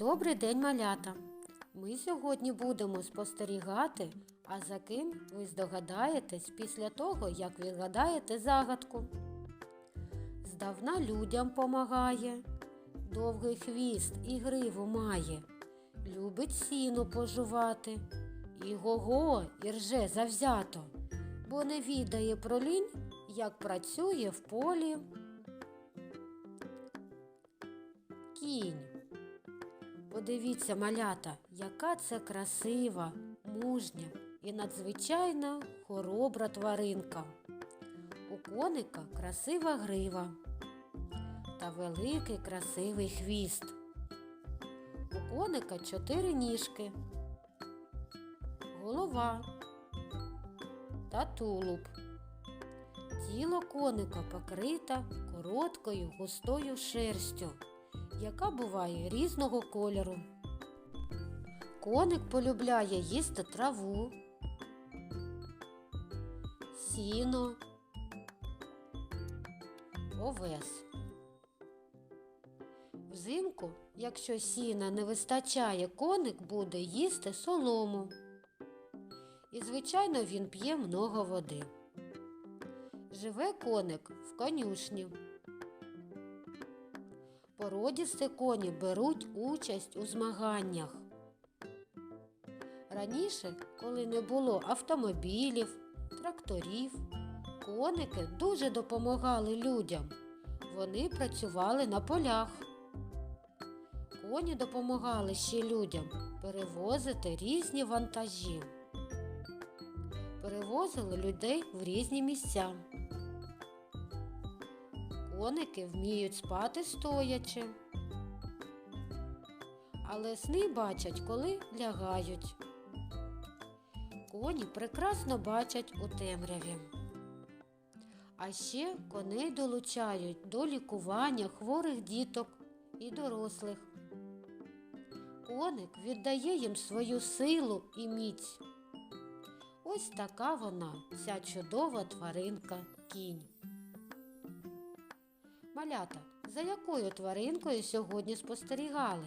Добрий день, малята! Ми сьогодні будемо спостерігати, а за ким ви здогадаєтесь після того, як відгадаєте загадку. Здавна людям помагає, довгий хвіст і гриву має, любить сіно пожувати, і го-го, і рже завзято, бо не відає про лінь, як працює в полі. Кінь. Подивіться, малята, яка це красива, мужня і надзвичайно хоробра тваринка. У коника красива грива та великий красивий хвіст. У коника чотири ніжки, голова та тулуб. Тіло коника покрита короткою густою шерстю яка буває різного кольору. Коник полюбляє їсти траву, сіно, овес. Взимку, якщо сіна не вистачає, коник буде їсти солому. І, звичайно, він п'є много води. Живе коник в конюшні. Породісті коні беруть участь у змаганнях. Раніше, коли не було автомобілів, тракторів, коники дуже допомагали людям. Вони працювали на полях. Коні допомагали ще людям перевозити різні вантажі. Перевозили людей в різні місця. Коники вміють спати стоячи, але сни бачать, коли лягають. Коні прекрасно бачать у темряві. А ще коней долучають до лікування хворих діток і дорослих. Коник віддає їм свою силу і міць. Ось така вона, ця чудова тваринка кінь. Малята, за якою тваринкою сьогодні спостерігали?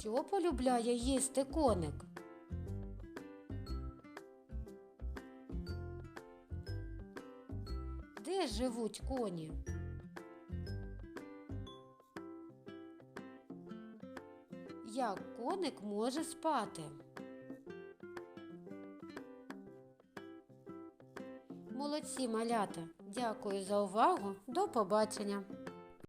Що полюбляє їсти коник? Де живуть коні? Як коник може спати? Молодці малята! Дякую за увагу. До побачення!